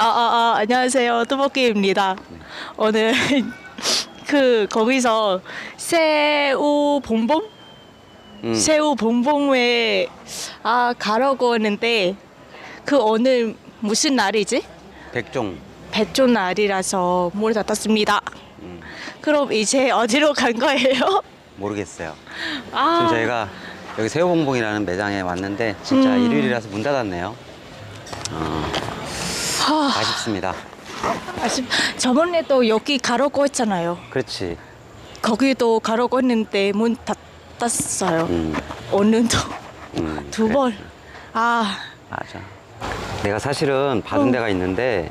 아, 아, 아, 안녕하세요. 뚜벅기입니다. 오늘 그 거기서 새우 봉봉? 음. 새우 봉봉에 아 가려고 했는데 그 오늘 무슨 날이지? 백종. 배조 날이라서 문을 닫았습니다. 음, 그럼 이제 어디로 간 거예요? 모르겠어요. 아, 지금 저희가 여기 새우봉봉이라는 매장에 왔는데 진짜 음. 일요일이라서 문 닫았네요. 어, 하, 아쉽습니다. 아쉽. 저번에 또 여기 가려고 했잖아요. 그렇지. 거기도 가려고 했는데 문 닫았어요. 음, 오늘도 음, 두 그래. 번. 아, 맞아. 내가 사실은 받은 응. 데가 있는데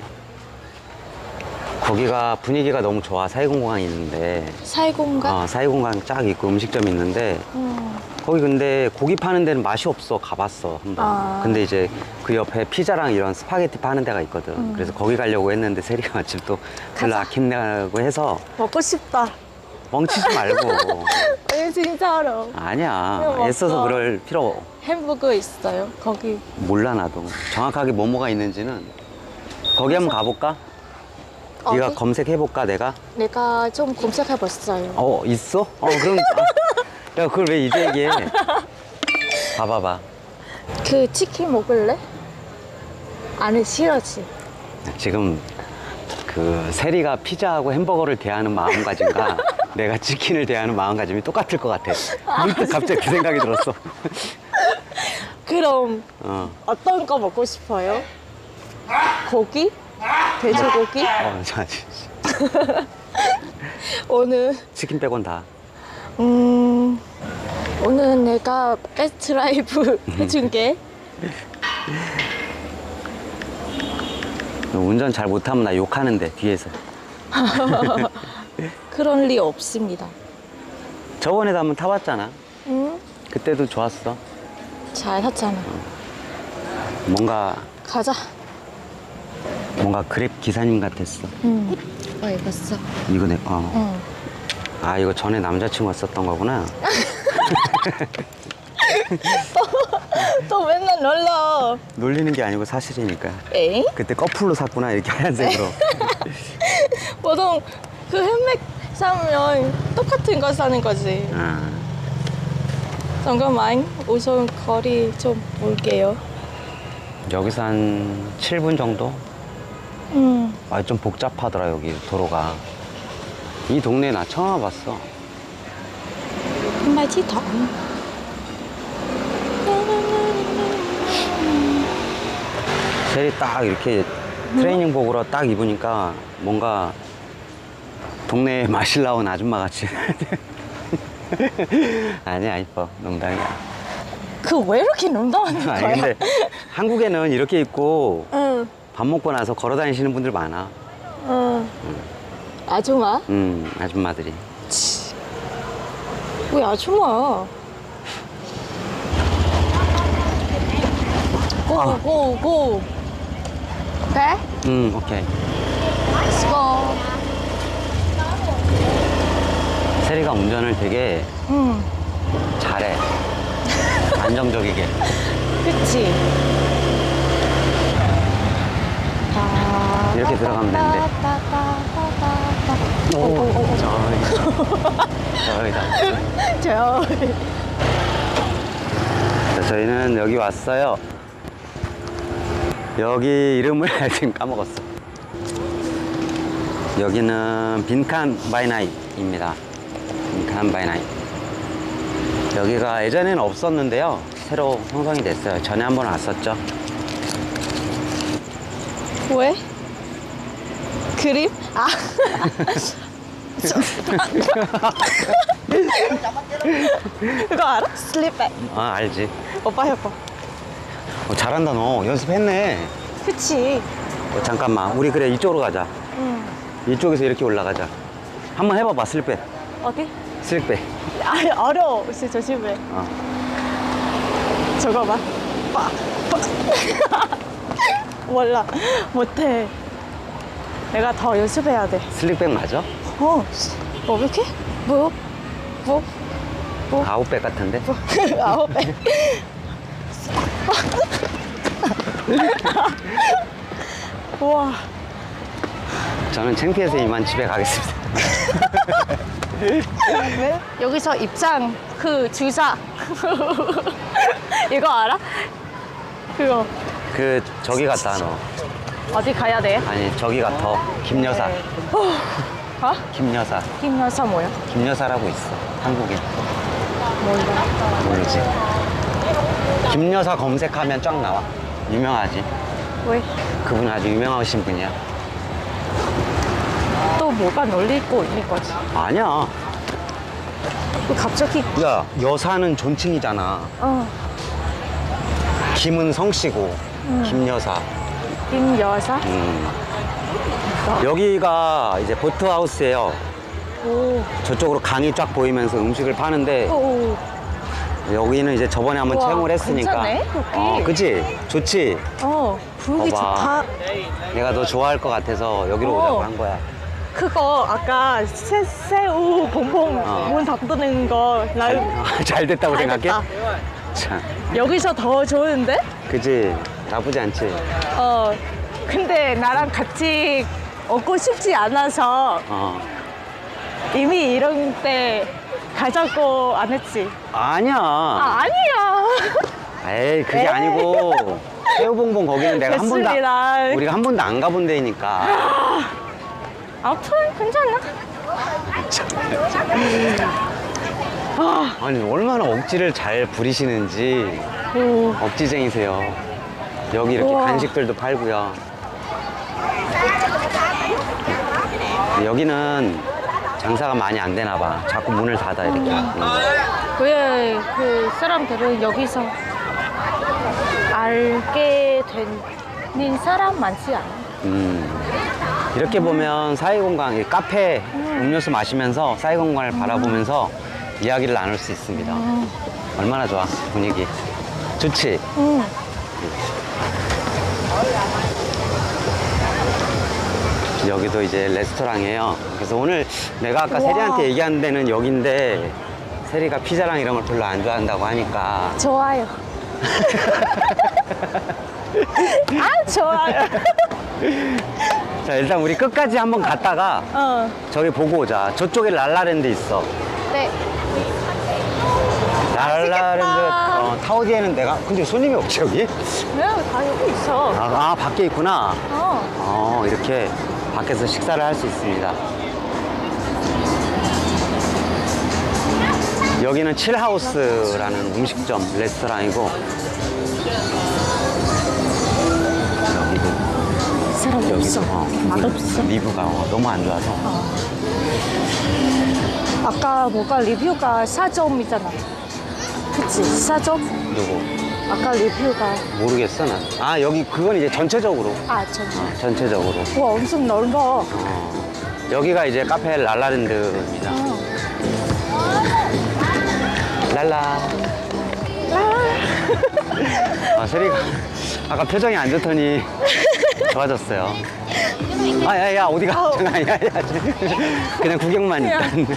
거기가 분위기가 너무 좋아. 사이공항이 있는데 사이공간? 어, 사이공항 쫙 있고 음식점이 있는데 음. 거기 근데 고기 파는 데는 맛이 없어. 가봤어 한번. 아. 근데 이제 그 옆에 피자랑 이런 스파게티 파는 데가 있거든. 음. 그래서 거기 가려고 했는데 세리가 마침 또 별로 가자. 아낀다고 해서 먹고 싶다. 멍치지 말고. 왜 진짜로? 아니야. 그냥 애써서 먹어. 그럴 필요 햄버거 있어요. 거기. 몰라 나도. 정확하게 뭐뭐가 있는지는 거기 한번 가볼까? 네가 어디? 검색해 볼까 내가? 내가 좀 검색해 봤어요. 어 있어? 어 그럼 아, 야 그걸 왜 이제 얘기해? 봐봐봐. 그 치킨 먹을래? 아니 싫어지. 지금 그 세리가 피자하고 햄버거를 대하는 마음가짐과 내가 치킨을 대하는 마음가짐이 똑같을 것 같아. 문득 갑자기 그 생각이 들었어. 그럼 어, 어떤 거 먹고 싶어요? 고기? 돼지고기? 어, 자, 오늘 치킨 빼곤 다. 음 오늘 내가 베스트 라이브 해준 게너 운전 잘 못하면 나 욕하는데 뒤에서. 그런 리 없습니다. 저번에도 한번 타봤잖아. 응? 그때도 좋았어. 잘 샀잖아. 뭔가 가자. 뭔가 그랩 기사님 같았어. 응. 어 입었어. 이거 내 어. 응. 아 이거 전에 남자친구가 썼던 거구나. 또 맨날 놀러. 놀리는 게 아니고 사실이니까. 에이? 그때 커플로 샀구나 이렇게 하얀색으로. 보통 그 햄맥 사면 똑같은 거 사는 거지. 아, 잠깐만 우선 거리 좀 볼게요. 여기서 한 7분 정도? 음. 아 좀 복잡하더라 여기 도로가. 이 동네 나 처음 와봤어. chi thọn 셀이 딱 이렇게 트레이닝복으로 딱 입으니까 뭔가 동네에 마실 나온 아줌마 같이. 아니야 이뻐 농담이야. 그 왜 이렇게 농담하는 거야? 아니 근데 한국에는 이렇게 입고 응, 밥 먹고 나서 걸어 다니시는 분들 많아. 응. 아줌마? 음 아줌마들이. 왜 아줌마야? 고, 아. 고, 고. 오케이? 음 오케이. Let's go. 세리가 운전을 되게 응, 잘해. 안정적이게. 그치. 이렇게 들어가면 되는데. 오, 오. 저기, 저기 다. 저, 자, 저희는 여기 왔어요. 여기 이름을 지금 까먹었어. 여기는 빈칸 바이나이입니다. 빈칸 바이나이. 여기가 예전에는 없었는데요. 새로 형성이 됐어요. 전에 한 번 왔었죠. 왜? 그림? 아. 그거 알아? 슬립백. 아, 알지. 오빠 해봐. 어, 잘한다, 너. 연습했네. 그치. 어, 잠깐만. 우리 그래, 이쪽으로 가자. 응. 이쪽에서 이렇게 올라가자. 한번 해봐봐, 슬립백. 어디? 슬립백. 아, 어려워. 진짜 조심해. 어. 저거 봐. 빠, 빠. 몰라. 못해. 내가 더 연습해야 돼. 슬립백 맞아? 어, 뭐, 왜 이렇게? 뭐? 뭐? 뭐? 아웃백 같은데? 뭐? 아홉 배. 우와. 저는 창피해서 이만 집에 가겠습니다. 여기서 입장 그 주사 이거 알아? 그거 그 저기 갔다 너. 어디 가야 돼? 아니 저기 같아. 김여사. 어? 김여사. 김여사 뭐야? 김여사라고 있어. 한국에. 몰라. 모르지. 김여사 검색하면 쫙 나와. 유명하지. 왜? 그분 아주 유명하신 분이야. 또 뭐가 놀리고 있는 거지? 아니야. 왜 갑자기 야 여사는 존칭이잖아. 어 김은 성씨고 김여사. 김여사? 음. 여기가 이제 보트하우스예요. 오. 저쪽으로 강이 쫙 보이면서 음식을 파는데 오. 여기는 이제 저번에 한번 우와, 체험을 했으니까. 괜찮네, 여기. 어, 그치? 좋지? 어. 분위기 봐봐. 좋다. 내가 너 좋아할 것 같아서 여기로 어. 오자고 한 거야. 그거 아까 새, 새우 봉봉 어. 문 닫는 거 나, 잘 됐다고 잘 생각해? 됐다. 참, 여기서 더 좋은데? 그지? 나쁘지 않지? 어. 근데 나랑 같이 오고 싶지 않아서 어. 이미 이런 때 가자고 안 했지. 아니야. 아, 아니야. 에이, 그게 에이. 아니고. 새우봉봉 거기는 내가 한 번도. 안- 우리가 한 번도 안 가본 데니까. 아무튼 괜찮아. 아니, 얼마나 억지를 잘 부리시는지. 오. 억지쟁이세요. 여기 이렇게 우와. 간식들도 팔고요. 여기는 장사가 많이 안 되나 봐. 자꾸 문을 닫아 이렇게. 음. 왜그 사람들은 여기서 알게 되는 사람 많지 않아? 음. 이렇게 보면 사이공간, 이 카페 음료수 마시면서 사이공간을 바라보면서 이야기를 나눌 수 있습니다. 얼마나 좋아 분위기. 좋지. 응. 여기도 이제 레스토랑이에요. 그래서 오늘 내가 아까. 세리한테 얘기한 데는 여긴데 세리가 피자랑 이런 걸 별로 안 좋아한다고 하니까 좋아요. 아, 좋아요. 자 일단 우리 끝까지 한번 갔다가 어. 저기 보고 오자. 저쪽에 랄라랜드 있어. 네. 랄라랜드 맛있겠다. 어, 타오디에는 내가 근데 손님이 없지 여기? 왜? 다 여기 있어. 아, 아, 밖에 있구나. 어. 어 이렇게 밖에서 식사를 할 수 있습니다. 여기는 칠하우스라는 음식점 레스토랑이고 여기도 사람 여기도 없어. 어, 맛없어. 리뷰가 어, 너무 안 좋아서 아까 뭐가 리뷰가 4점이잖아. 그치? 4점? 누구 아까 리뷰가. 모르겠어 나. 아 여기 그건 이제 전체적으로 아, 전. 어, 전체적으로 와, 엄청 넓어. 어, 여기가 이제 카페 랄라랜드입니다. 어. 랄라. 아, 세리가 아까 표정이 안 좋더니 좋아졌어요. 아, 야, 야, 어디가? 아우. 잠깐, 야, 야. 그냥 구경만 일단.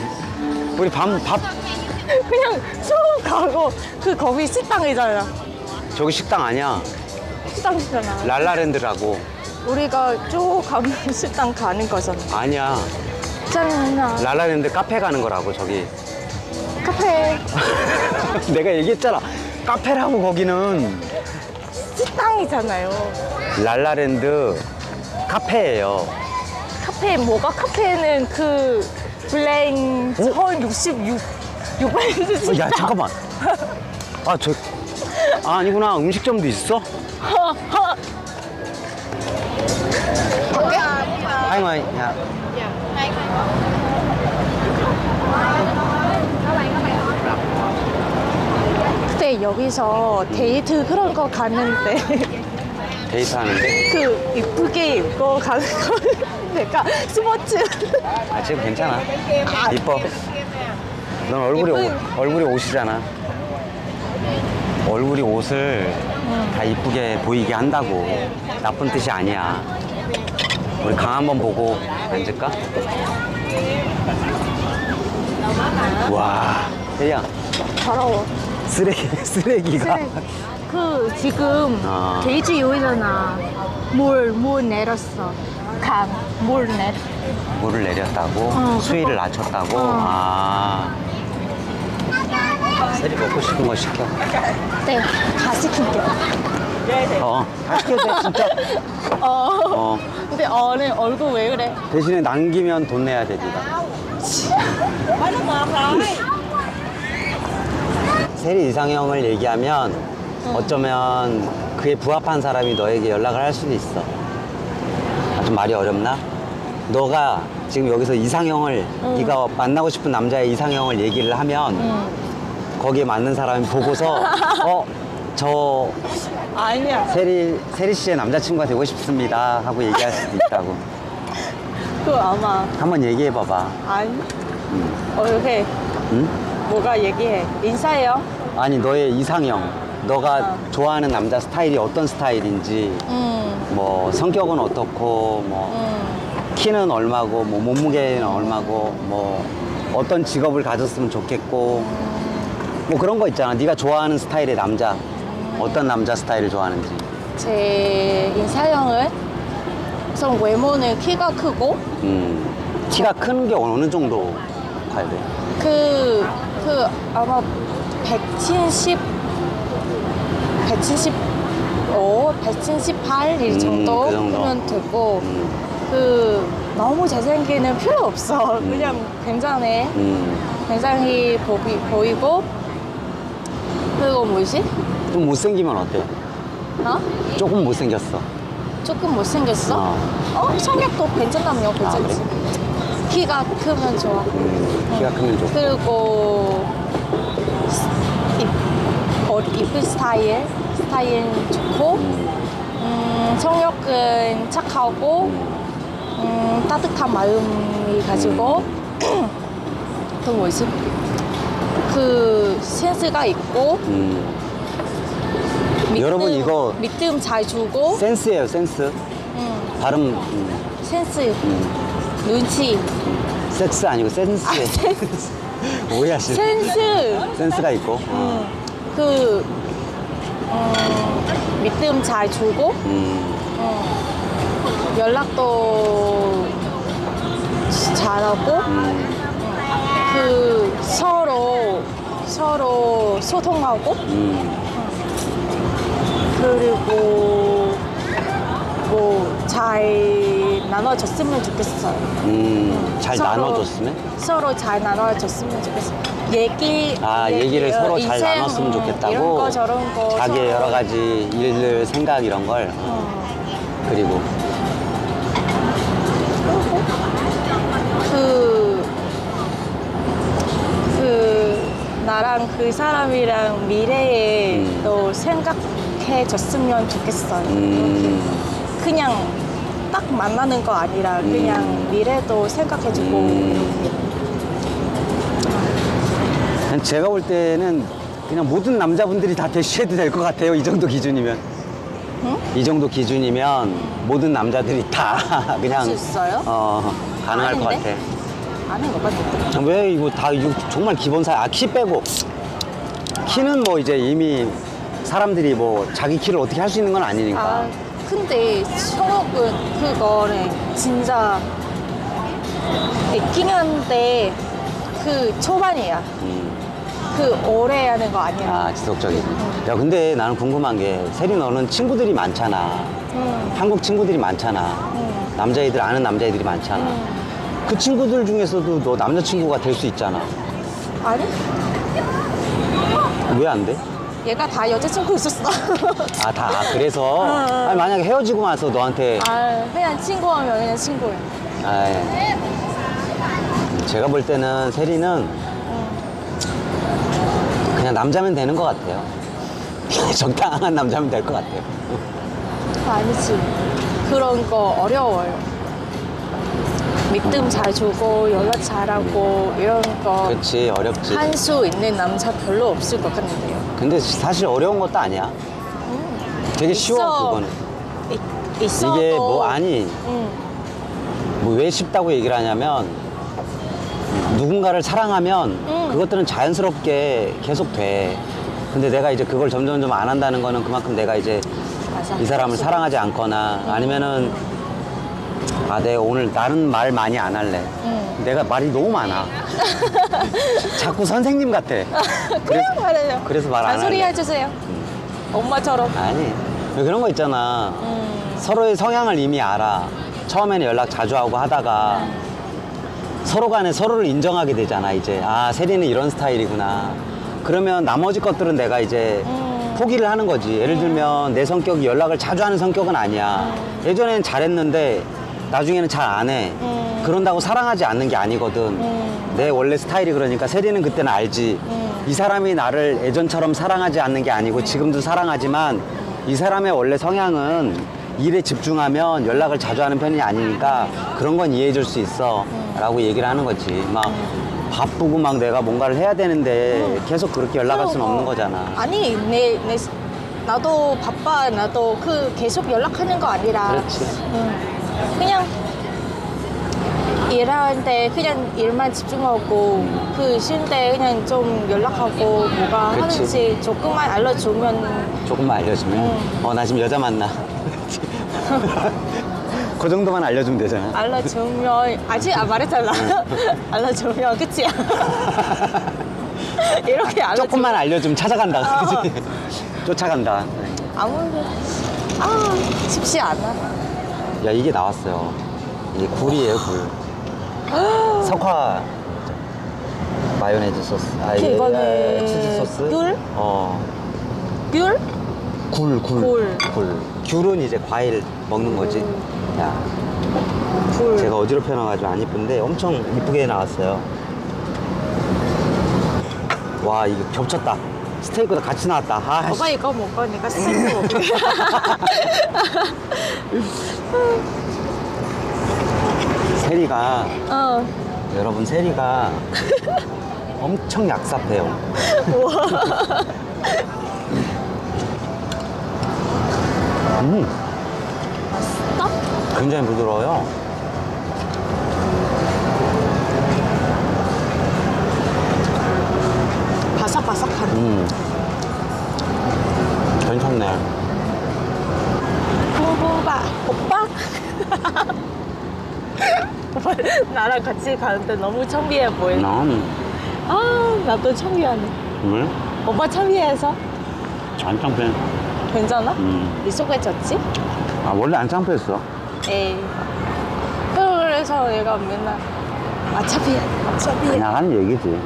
우리 밥, 밥, 그냥 쭉 가고, 그 거기 식당 이잖아. 저기 식당 아니야. 식당이잖아. 랄라랜드라고. 우리가 쭉 가면 식당 가는 거잖아. 아니야. 있잖아. 랄라랜드 카페 가는 거라고, 저기. 카페, 내가 얘기했잖아. 카페라고, 거기는. 식당이잖아요. 랄라랜드 카페예요. 카페, 뭐가 카페는 그 블랭 어? 서울 66, 600 식당. 어, 야, 잠깐만. 아, 저. 아, 아니구나. 음식점도 있어? 하이마이, 야. 그때 여기서 데이트 그런 거 갔는데 데이트 하는데. 그 이쁘게 입고 가는 거 내가 스포츠 아, 지금 괜찮아. 이뻐. 넌 얼굴이, 옷, 얼굴이 옷이잖아. 얼굴이 옷을 다 이쁘게 보이게 한다고. 나쁜 뜻이 아니야. 우리 강 한번 보고 앉을까? 와. 혜야, 더러워 쓰레기, 쓰레기가. 쓰레기. 그 지금 아. 돼지 요리잖아. 물, 물 내렸어. 강, 물 내. 물을 내렸다고? 어, 수위를. 낮췄다고? 어. 아. 세리 먹고 싶은 거 시켜. 네, 다 시킬게. 어, 다 시켜도 돼, 진짜. 어. 어. 근데 어는 얼굴 왜 그래? 대신에 남기면 돈 내야 돼, 네가. 세리 이상형을 얘기하면 어쩌면 그에 부합한 사람이 너에게 연락을 할 수도 있어. 아, 좀 말이 어렵나? 너가 지금 여기서 이상형을 네가 만나고 싶은 남자의 이상형을 얘기를 하면 응. 거기에 맞는 사람이 보고서 어, 저 아니야. 세리 세리 씨의 남자친구가 되고 싶습니다 하고 얘기할 수도 있다고. 그거 아마 한번 얘기해 봐봐. 아니. 어, 이렇게 응? 뭐가 얘기해? 인사해요. 아니 너의 이상형 너가 어. 좋아하는 남자 스타일이 어떤 스타일인지 응. 뭐 성격은 어떻고 뭐 응. 키는 얼마고 뭐 몸무게는 얼마고 뭐 어떤 직업을 가졌으면 좋겠고 뭐 그런 거 있잖아 네가 좋아하는 스타일의 남자 어떤 남자 스타일을 좋아하는지 제 인사형은 우선 외모는 키가 크고 음 키가 큰 게 어느 정도 가야 돼? 그, 그 아마 170, 175, 178이 음, 정도 그 정도. 하면 되고 음, 그 너무 잘생기는 필요 없어. 그냥 굉장해. 음. 굉장히 보이, 보이고 그리고 뭐지? 좀 못생기면 어때? 어? 조금 못생겼어 조금 못생겼어? 어. 어? 성격도 괜찮다며 괜찮지. 키가 크면 좋아. 음, 키가 크면 좋고 그리고 입, 어, 이쁜 스타일 스타일 좋고 음, 성격은 착하고 음, 따뜻한 마음이 가지고 또 뭐지 그 센스가 있고 음. 믿음, 여러분, 이거 믿음 잘 주고 센스예요 센스. 음, 발음 음, 센스. 음. 눈치. 섹스 아니고 센스 아, 센스. 오해하시 센스. 센스가 있고. 어. 그 음, 믿음 잘 주고 음, 음, 연락도 잘하고 음, 그 서로 서로 소통하고 음. 그리고 뭐 잘 나눠줬으면 좋겠어요. 음, 잘 서로- 나눠줬으면? 서로 잘 나눠줬으면 좋겠어요. 얘기 아, 얘기를 얘기, 서로 어, 잘 인생, 나눴으면 음, 좋겠다고? 이런 거 저런 거 자기의 서로. 여러 가지 일들, 생각 이런 걸. 어, 어. 그리고, 그, 그, 사람이랑 미래에 음. 또 생각해 줬으면 좋겠어요. 음, 그냥 딱 만나는 거 아니라 그냥 음. 미래도 생각해 주고 음. 그냥 제가 볼 때는 그냥 모든 남자분들이 다 대쉬해도 될 것 같아요. 이 정도 기준이면. 응? 이 정도 기준이면 모든 남자들이 다 그냥 할수 있어요? 어, 가능할 것 아닌데? 같아. 아닌 것 같아. 왜 이거 다 이거 정말 기본 사양. 아, 키 빼고. 키는 뭐 이제 이미 사람들이 뭐 자기 키를 어떻게 할 수 있는 건 아니니까. 아, 근데 철학은 그거는 진짜 있긴 한데 그 초반이야. 음. 그 오래 하는 거 아니야. 아, 지속적이지. 야, 근데 나는 궁금한 게, 세리 너는 친구들이 많잖아. 응. 한국 친구들이 많잖아. 응. 남자애들, 아는 남자애들이 많잖아. 응. 그 친구들 중에서도 너 남자친구가 될 수 있잖아. 아니? 왜 안 돼? 얘가 다 여자친구 있었어. 아, 다. 아, 그래서? 응, 응. 아니, 만약에 헤어지고 나서 너한테. 아, 그냥 친구하면 그냥 친구야. 아이, 제가 볼 때는 세리는 그냥 남자면 되는 것 같아요. 적당한 남자면 될 것 같아요. 아니지. 그런 거 어려워요. 믿음 잘 주고 연락 잘하고 이런 거 그렇지, 어렵지. 한 수 있는 남자 별로 없을 것 같은데요. 근데 사실 어려운 것도 아니야. 되게 쉬워, 있어. 그거는. 이- 있어도 이게 뭐, 아니, 응. 뭐왜 쉽다고 얘기를 하냐면 누군가를 사랑하면 음. 그것들은 자연스럽게 계속 돼. 근데 내가 이제 그걸 점점 좀 안 한다는 거는 그만큼 내가 이제 맞아. 이 사람을 사랑하지 않거나 아니면은 아 내가 오늘 나는 말 많이 안 할래 응. 내가 말이 너무 많아 자꾸 선생님 같아 그래요, 말해요. 그래서 말 안 잔소리 할래. 해주세요. 엄마처럼. 아니 왜 그런 거 있잖아 음. 서로의 성향을 이미 알아 처음에는 연락 자주 하고 하다가 서로 간에 서로를 인정하게 되잖아 이제 아 세리는 이런 스타일이구나 그러면 나머지 것들은 내가 이제 음. 포기를 하는 거지 예를 들면 내 성격이 연락을 자주 하는 성격은 아니야 예전에는 잘했는데 나중에는 잘 안 해 음. 그런다고 사랑하지 않는 게 아니거든 음. 내 원래 스타일이 그러니까 세리는 그때는 알지 음. 이 사람이 나를 예전처럼 사랑하지 않는 게 아니고 지금도 사랑하지만 이 사람의 원래 성향은 일에 집중하면 연락을 자주 하는 편이 아니니까 그런 건 이해해 줄 수 있어 라고 얘기를 하는 거지 막 바쁘고 막 내가 뭔가를 해야 되는데 계속 그렇게 연락할 수는 없는 거잖아 아니, 내, 내, 나도 바빠. 나도 그 계속 연락하는 거 아니라. 그렇지 응. 그냥 일할 때 그냥 일만 집중하고 그 쉴 때 그냥 좀 연락하고 뭐가 그치. 하는지 조금만 알려주면 조금만 알려주면? 응. 어나 지금 여자 만나. 그 정도만 알려주면 되잖아. 알려주면 아직 안 말했잖아 알려주면 그치 이렇게 알려주면 조금만 알려주면 찾아간다. 어. 그치? 쫓아간다. 아무래도 아 쉽지 않아 야 이게 나왔어요 이게 굴이에요 굴 석화 마요네즈 소스 아 이게 이거는 치즈 소스 귤? 어 귤? 굴, 굴, 굴. 굴. 귤은 이제 과일 먹는 거지. 야, 굴 제가 어지럽혀 놔가지고 안 이쁜데 엄청 이쁘게 나왔어요. 와, 이거 겹쳤다. 스테이크도 같이 나왔다. 아, 오빠 씨. 이거 먹고 내가 스테이크 먹게 세리가, 어 여러분, 세리가 엄청 얍삽해요. 우와 음, 맛있다? 굉장히 부드러워요. 나랑 같이 가는데 너무 청비해 보여 난, 아 나도 청비하네 물? 오빠 청비해서 안 창피해. 괜찮아? 음. 네 속에 졌지? 아, 원래 안 창피했어. 에이 그래서 얘가 맨날 어차피 어차피 그냥 하는 얘기지.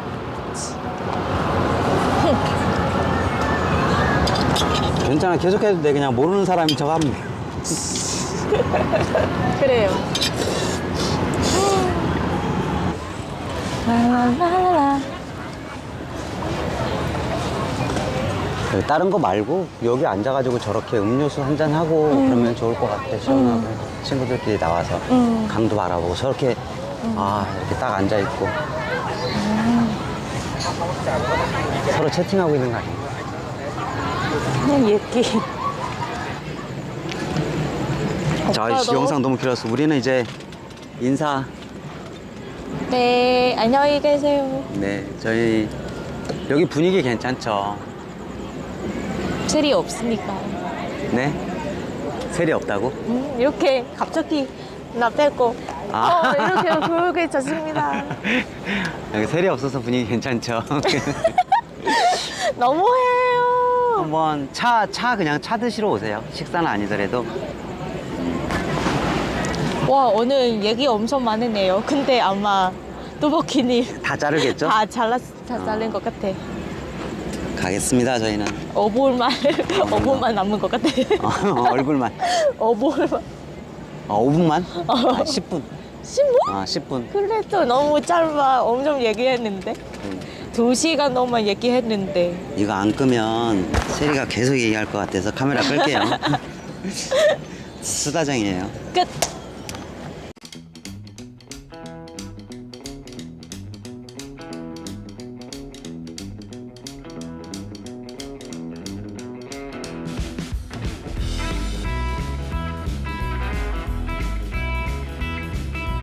괜찮아. 계속해도 돼. 그냥 모르는 사람인 척 하면 돼. 그래요 라라라라 그 다른 거 말고 여기 앉아가지고 저렇게 음료수 한 잔 하고 그러면 좋을 것 같아. 시원하고 친구들끼리 나와서 음. 강도 바라보고 저렇게 아 이렇게 딱 앉아 있고 서로 채팅하고 있는 거 아니야? 그냥 얘기 자, 이 오빠도- 영상 너무 길었어. 우리는 이제 인사. 네 안녕히 계세요 네, 저희 여기 분위기 괜찮죠? sel이 없으니까 네? 셀이 없다고? 음, 이렇게 갑자기 나 빼고 아. 어 이렇게 그렇게 졌습니다 여기 셀이 없어서 분위기 괜찮죠? 너무해요 한번 차, 차 그냥 차 드시러 오세요. 식사는 아니더라도. 와 오늘 얘기 엄청 많으네요 근데 아마 뚜벅이님 다 자르겠죠? 다 잘랐 다 잘린 것 같아 가겠습니다, 저희는. 5분만 5분만 남은 것 같아 어, 얼굴만. 5분만 어, 5분만? 아, 10분. 10분? 아, 10분. 그래도 너무 짧아 엄청 얘기했는데 음. 두 시간 넘만 얘기했는데 이거 안 끄면 세리가 계속 얘기할 것 같아서 카메라 끌게요. 수다쟁이에요. 끝